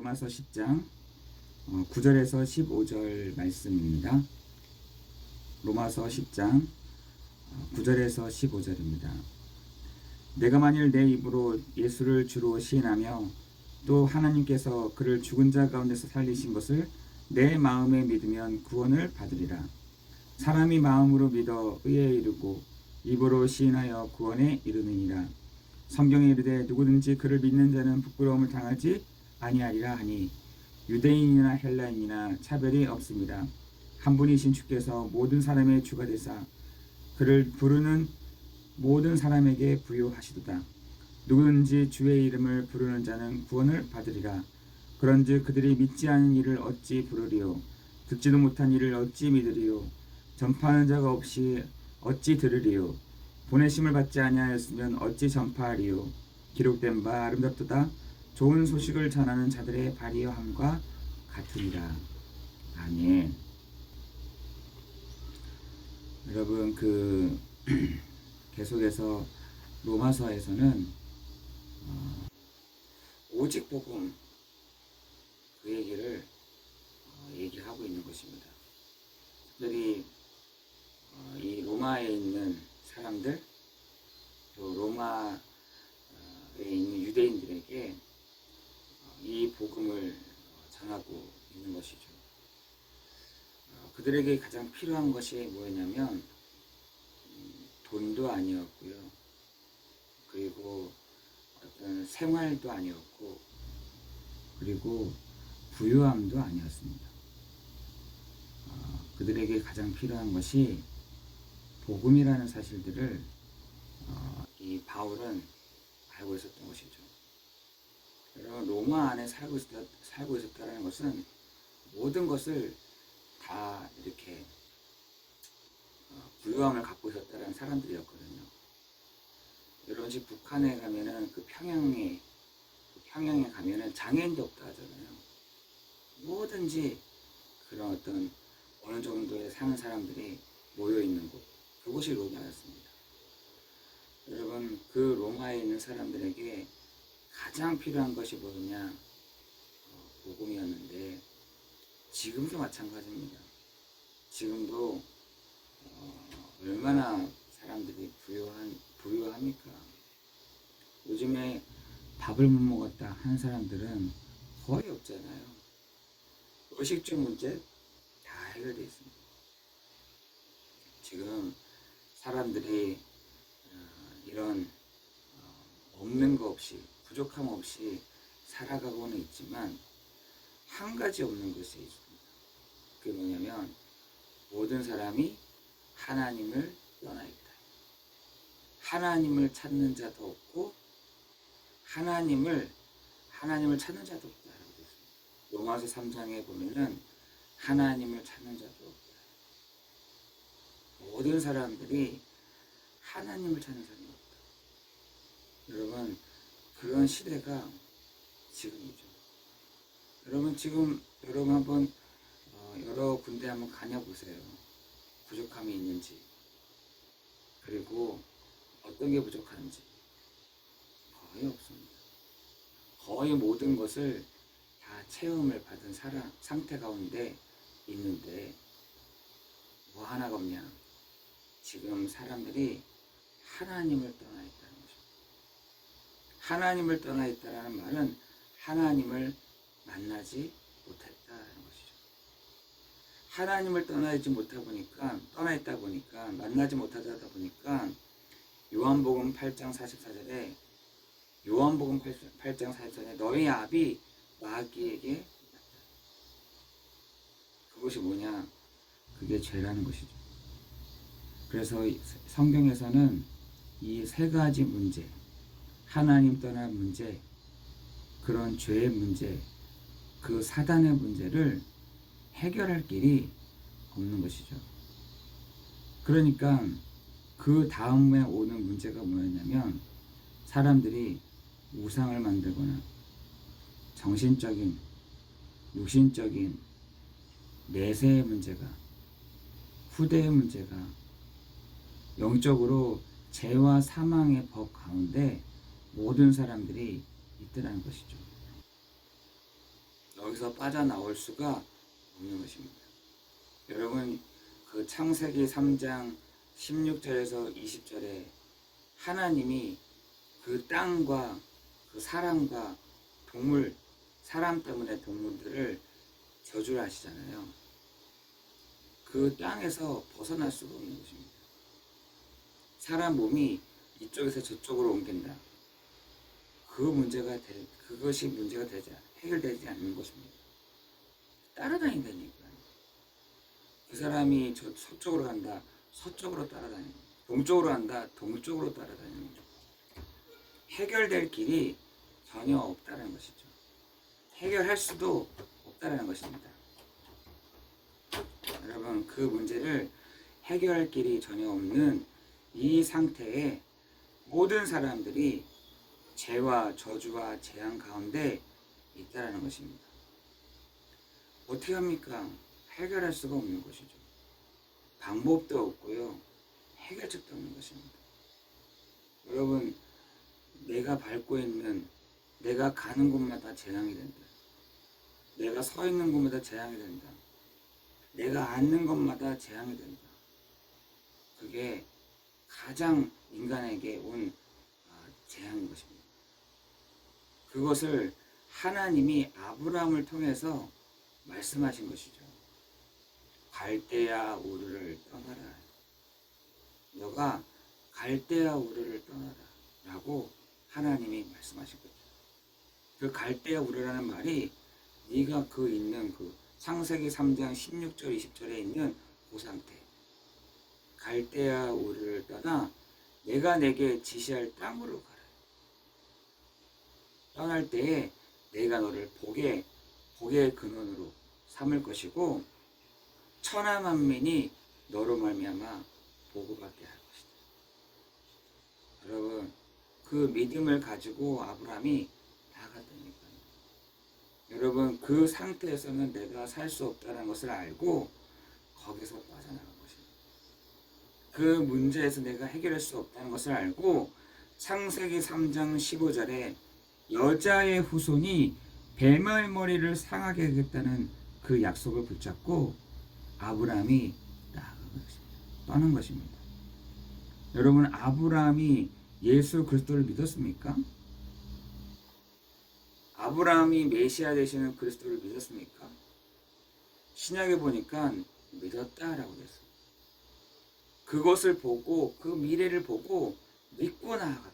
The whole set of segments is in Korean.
로마서 10장 9절에서 15절 말씀입니다. 로마서 10장 9절에서 15절입니다. 내가 만일 내 입으로 예수를 주로 시인하며 또 하나님께서 그를 죽은 자 가운데서 살리신 것을 내 마음에 믿으면 구원을 받으리라. 사람이 마음으로 믿어 의에 이르고 입으로 시인하여 구원에 이르느니라. 성경에 이르되 누구든지 그를 믿는 자는 부끄러움을 당하지 아니하리라 하니 유대인이나 헬라인이나 차별이 없습니다. 한 분이신 주께서 모든 사람의 주가 되사 그를 부르는 모든 사람에게 부여하시도다. 누구든지 주의 이름을 부르는 자는 구원을 받으리라. 그런즉 그들이 믿지 않은 일을 어찌 부르리요? 듣지도 못한 일을 어찌 믿으리요? 전파하는 자가 없이 어찌 들으리요? 보내심을 받지 아니하였으면 어찌 전파하리요? 기록된 바 아름답도다. 좋은 소식을 전하는 자들의 발이함과 같으리라. 아멘. 여러분 그 계속해서 로마서에서는 어, 오직 복음 그 얘기를 어, 얘기하고 있는 것입니다. 특별히 어, 이 로마에 있는 사람들 또 로마에 있는 유대인들에게 어, 이 복음을 전하고 있는 것이죠. 어, 그들에게 가장 필요한 것이 뭐였냐면 음, 돈도 아니었고요. 그리고 어떤 생활도 아니었고 그리고 부유함도 아니었습니다. 어, 그들에게 가장 필요한 것이 복음이라는 사실들을 어, 이 바울은 알고 있었던 것이죠. 여러분 로마 안에 살고 있었다, 살고 있었다는 것은 모든 것을 다 이렇게 어, 부유함을 갖고 있었다는 사람들이었거든요. 여러분 집 북한에 가면은 그 평양에 그 평양에 가면은 장애인도 없다 하잖아요. 뭐든지 그런 어떤 어느 정도의 사는 사람들이 모여 있는 곳 그곳이 로마였습니다. 여러분 그 로마에 있는 사람들에게 가장 필요한 것이 뭐냐 어, 복음이었는데 지금도 마찬가지입니다. 지금도 어, 얼마나 사람들이 부유한 부유합니까? 요즘에 밥을 못 먹었다 한 사람들은 거의 없잖아요. 의식주 문제 다 해결되어 있습니다. 지금 사람들이 어, 이런 어, 없는 거 없이 부족함 없이 살아가고는 있지만 한 가지 없는 것이 있습니다. 그게 뭐냐면 모든 사람이 하나님을 떠나 있다. 하나님을 찾는 자도 없고 하나님을 하나님을 찾는 자도 있습니다. 로마서 3장에 보면은 하나님을 찾는 자도 없다. 모든 사람들이 하나님을 찾는 사람이 없다. 여러분 그런 시대가 지금이죠. 여러분 지금 여러분 한번 어, 여러 군데 한번 가녀보세요. 부족함이 있는지 그리고 어떤 게 부족한지 거의 없습니다. 거의 모든 것을 다 체험을 받은 사람, 상태 가운데 있는데 뭐 하나가 없냐? 지금 사람들이 하나님을 떠나 것입니다. 하나님을 떠나 있다는 말은 하나님을 만나지 못했다는 것이죠. 하나님을 떠나 있지 못하다 보니까 떠나 있다 보니까 만나지 못하다 보니까 요한복음 8장 44절에 요한복음 8장 44절에 너희 아비 마귀에게. 그것이 뭐냐? 그게 죄라는 것이죠. 그래서 성경에서는 이 세 가지 문제, 하나님 떠난 문제, 그런 죄의 문제, 그 사단의 문제를 해결할 길이 없는 것이죠. 그러니까 그 다음에 오는 문제가 뭐였냐면 사람들이 우상을 만들거나 정신적인, 육신적인 내세의 문제가 후대의 문제가 영적으로 죄와 사망의 법 가운데 모든 사람들이 있더라는 것이죠. 거기서 빠져나올 수가 없는 것입니다. 여러분 그 창세기 3장 16절에서 20절에 하나님이 그 땅과 그 사람과 동물 사람 때문에 동물들을 저주를 하시잖아요. 그 땅에서 벗어날 수가 없는 것입니다. 사람 몸이 이쪽에서 저쪽으로 옮긴다. 그 문제가 될, 그것이 문제가 되지, 않- 해결되지 않는 것입니다. 따라다닌다니까. 그 사람이 저 서쪽으로 간다. 서쪽으로 따라다니는 거죠. 동쪽으로 간다. 동쪽으로 따라다니는 거죠. 해결될 길이 전혀 없다는 것이죠. 해결할 수도 없다는 것입니다. 여러분 그 문제를 해결할 길이 전혀 없는 이 상태에 모든 사람들이 죄와 저주와 재앙 가운데 있다라는 것입니다. 어떻게 합니까? 해결할 수가 없는 것이죠. 방법도 없고요. 해결책도 없는 것입니다. 여러분, 내가 밟고 있는, 내가 가는 곳마다 재앙이 된다. 내가 서 있는 곳마다 재앙이 된다. 내가 앉는 것마다 재앙이 된다. 그게 가장 인간에게 온 아, 재앙인 것입니다. 그것을 하나님이 아브라함을 통해서 말씀하신 것이죠. 갈대아 우르를 떠나라. 너가 갈대아 우르를 떠나라. 라고 하나님이 말씀하신 거죠. 그 갈대아 우르라는 말이 네가 그 있는 그 창세기 3장 16절 20절에 있는 그 상태. 갈대아 우르를 떠나 내가 내게 지시할 땅으로 가라. 떠날 때에 내가 너를 복의 복의 근원으로 삼을 것이고 천하 만민이 너로 말미암아 보고받게 할 것이다. 여러분 그 믿음을 가지고 아브라함이 나아갔다니까요. 여러분 그 상태에서는 내가 살 수 없다는 것을 알고 거기서 빠져나간 것입니다. 그 문제에서 내가 해결할 수 없다는 것을 알고 창세기 3장 15절에 여자의 후손이 뱀의 머리를 상하게 하겠다는 그 약속을 붙잡고 아브라함이. 떠난 것입니다. 여러분 아브라함이 예수 그리스도를 믿었습니까? 아브라함이 메시아 되시는 그리스도를 믿었습니까? 신약에 보니까 믿었다라고 됐어요. 그것을 보고 그 미래를 보고 믿고 됐습니다.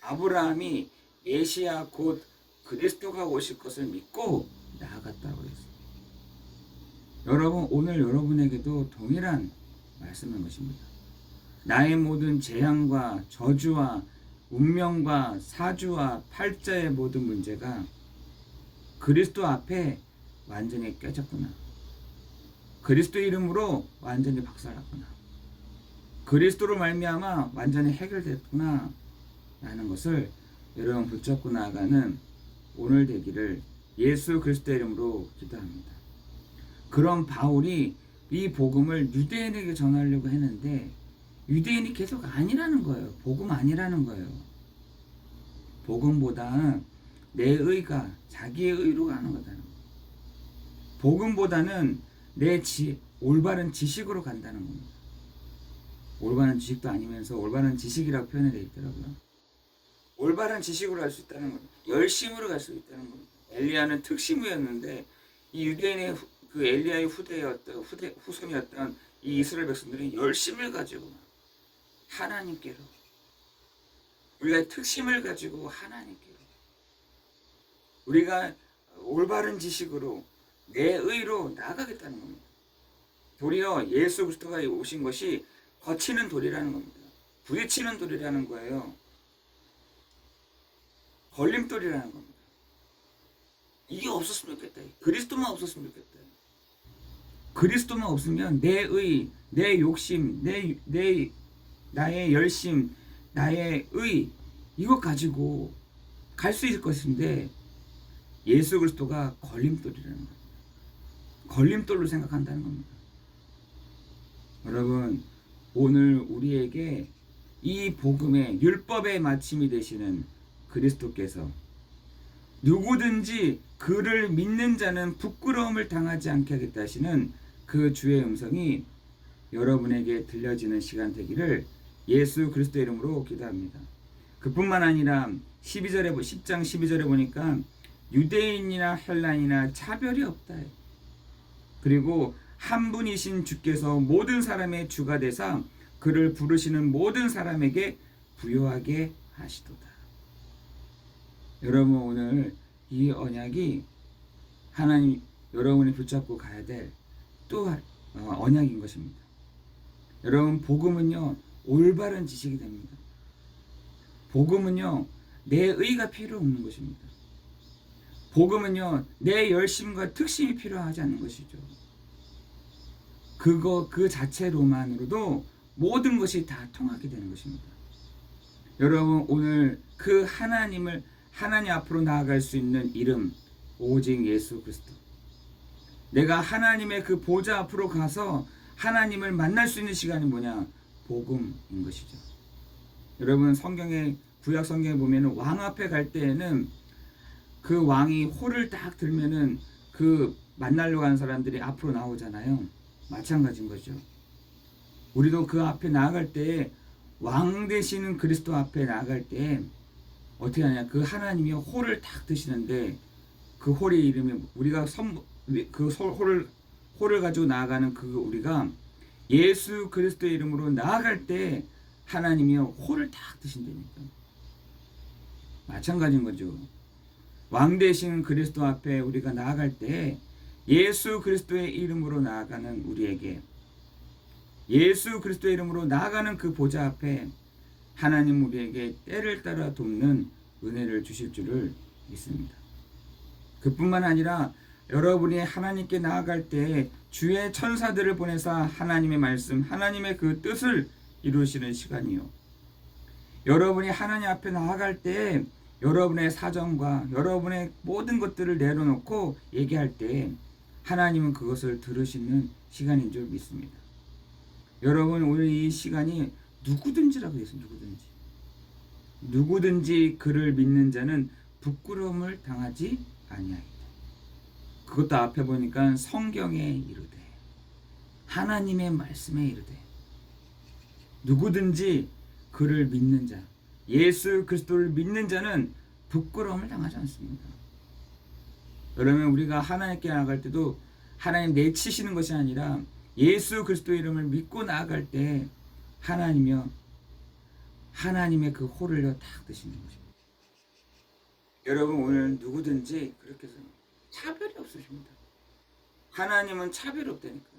아브라함이 메시아 곧 그리스도가 오실 것을 믿고 나아갔다고 했습니다. 여러분 오늘 여러분에게도 동일한 말씀인 것입니다. 나의 모든 재앙과 저주와 운명과 사주와 팔자의 모든 문제가 그리스도 앞에 완전히 깨졌구나. 그리스도 이름으로 완전히 박살났구나. 그리스도로 말미암아 완전히 해결됐구나. 라는 것을 여러분 붙잡고 나아가는 오늘 되기를 예수 그리스도 이름으로 기도합니다. 그런 바울이 이 복음을 유대인에게 전하려고 했는데 유대인이 계속 아니라는 거예요. 복음 아니라는 거예요. 복음보다 내 의가 자기의 의로 가는 거다는. 복음보다는 내 지, 올바른 지식으로 간다는 겁니다. 올바른 지식도 아니면서 올바른 지식이라고 표현이 되어 있더라고요. 올바른 지식으로 갈 수 있다는 겁니다. 열심으로 갈 수 있다는 겁니다. 엘리야는 특심우였는데 이 유대인의 후- 그 엘리야의 후대였던 후대 후손이었던 이 이스라엘 백성들이 열심을 가지고 하나님께로 우리가 특심을 가지고 하나님께로 우리가 올바른 지식으로 내 의로 나아가겠다는 겁니다. 도리어 예수 그리스도가 오신 것이 거치는 돌이라는 겁니다. 부딪히는 돌이라는 거예요. 걸림돌이라는 겁니다. 이게 없었으면 좋겠다. 그리스도만 없었으면 좋겠다. 그리스도만 없으면 내 의, 내 욕심, 내, 내 나의 열심, 나의 의 이것 가지고 갈 수 있을 것인데 예수 그리스도가 걸림돌이라는 겁니다. 걸림돌로 생각한다는 겁니다. 여러분 오늘 우리에게 이 복음의 율법의 마침이 되시는 그리스도께서 누구든지 그를 믿는 자는 부끄러움을 당하지 않게 하겠다 하시는 그 주의 음성이 여러분에게 들려지는 시간 되기를 예수 그리스도 이름으로 기도합니다. 그뿐만 아니라 12절에 10장 12절에 보니까 유대인이나 헬라인이나 차별이 없다. 그리고 한 분이신 주께서 모든 사람의 주가 되사 그를 부르시는 모든 사람에게 부요하게 하시도다. 여러분 오늘 이 언약이 하나님 여러분이 붙잡고 가야 될 또 언약인 것입니다. 여러분 복음은요 올바른 지식이 됩니다. 복음은요 내 의가 필요 없는 것입니다. 복음은요 내 열심과 특심이 필요하지 않는 것이죠. 그거 그 자체로만으로도 모든 것이 다 통하게 되는 것입니다. 여러분 오늘 그 하나님을 하나님 앞으로 나아갈 수 있는 이름 오직 예수 그리스도. 내가 하나님의 그 보좌 앞으로 가서 하나님을 만날 수 있는 시간이 뭐냐? 복음인 것이죠. 여러분 성경에 구약 성경에 보면은 왕 앞에 갈 때에는 그 왕이 호를 딱 들면은 그 만나려고 하는 사람들이 앞으로 나오잖아요. 마찬가지인 거죠. 우리도 그 앞에 나아갈 때 왕 되시는 그리스도 앞에 나아갈 때 어떻게 하냐? 그 하나님이 호를 딱 드시는데 그 홀의 이름이 우리가 선, 그 소- 홀을 홀을 가지고 나아가는 그 우리가 예수 그리스도의 이름으로 나아갈 때 하나님이 홀을 딱 드신다니까. 마찬가지인 거죠. 왕 되신 그리스도 앞에 우리가 나아갈 때 예수 그리스도의 이름으로 나아가는 우리에게 예수 그리스도의 이름으로 나아가는 그 보좌 앞에 하나님 우리에게 때를 따라 돕는 은혜를 주실 줄을 믿습니다. 그뿐만 아니라 여러분이 하나님께 나아갈 때 주의 천사들을 보내사 하나님의 말씀, 하나님의 그 뜻을 이루시는 시간이요. 여러분이 하나님 앞에 나아갈 때 여러분의 사정과 여러분의 모든 것들을 내려놓고 얘기할 때 하나님은 그것을 들으시는 시간인 줄 믿습니다. 여러분 오늘 이 시간이 누구든지라고 했어요. 누구든지. 누구든지 그를 믿는 자는 부끄러움을 당하지 아니하리라. 그것도 앞에 보니까 성경에 이르되 하나님의 말씀에 이르되 누구든지 그를 믿는 자 예수 그리스도를 믿는 자는 부끄러움을 당하지 않습니다. 여러분 우리가 하나님께 나아갈 때도 하나님 내치시는 것이 아니라 예수 그리스도 이름을 믿고 나아갈 때 하나님이여 하나님의 그 호를요 탁 드시는 것입니다. 여러분 오늘 누구든지 그렇게 해서 차별이 없으십니다. 하나님은 차별이 없다니까.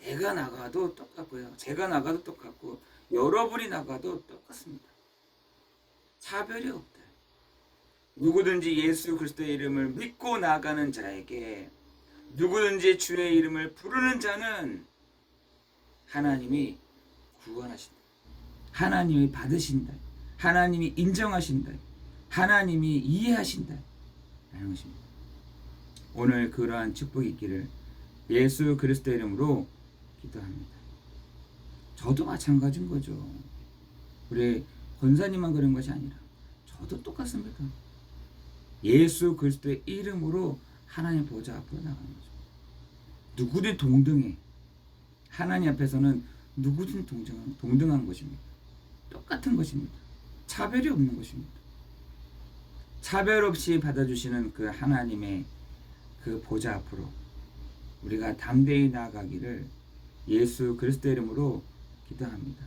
내가 나가도 똑같고요. 제가 나가도 똑같고 여러분이 나가도 똑같습니다. 차별이 없다. 누구든지 예수 그리스도의 이름을 믿고 나가는 자에게 누구든지 주의 이름을 부르는 자는 하나님이 구원하신다. 하나님이 받으신다. 하나님이 인정하신다. 하나님이 이해하신다. 라는 것입니다. 오늘 그러한 축복이 있기를 예수 그리스도 이름으로 기도합니다. 저도 마찬가지인 거죠. 우리 권사님만 그런 것이 아니라 저도 똑같습니다. 예수 그리스도의 이름으로 하나님 보좌 앞으로 나가는 거죠. 누구든 동등해. 하나님 앞에서는 누구든 동등한, 동등한 것입니다. 똑같은 것입니다. 차별이 없는 것입니다. 차별 없이 받아주시는 그 하나님의 그 보좌 앞으로 우리가 담대히 나아가기를 예수 그리스도 이름으로 기도합니다.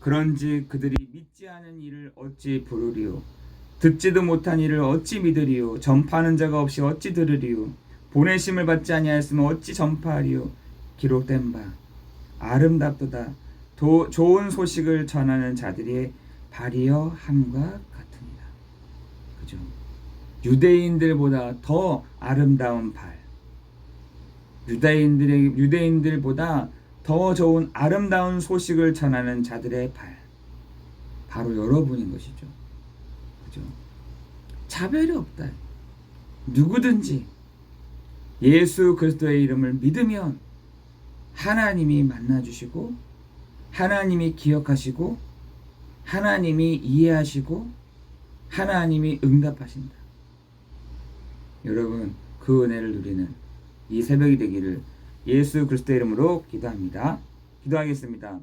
그런지 그들이 믿지 않은 일을 어찌 부르리요 듣지도 못한 일을 어찌 믿으리요 전파하는 자가 없이 어찌 들으리요 보내심을 받지 아니하였으면 어찌 전파하리요 기록된 바 아름답도다 도, 좋은 소식을 전하는 자들이 발이여 함과 같으니라 그죠 유대인들보다 더 아름다운 발 유대인들의 유대인들보다 더 좋은 아름다운 소식을 전하는 자들의 발 바로 여러분인 것이죠. 그죠? 차별이 없다. 누구든지 예수 그리스도의 이름을 믿으면 하나님이 만나 주시고 하나님이 기억하시고 하나님이 이해하시고 하나님이 응답하신다. 여러분 그 은혜를 누리는 이 새벽이 되기를 예수 그리스도 이름으로 기도합니다. 기도하겠습니다.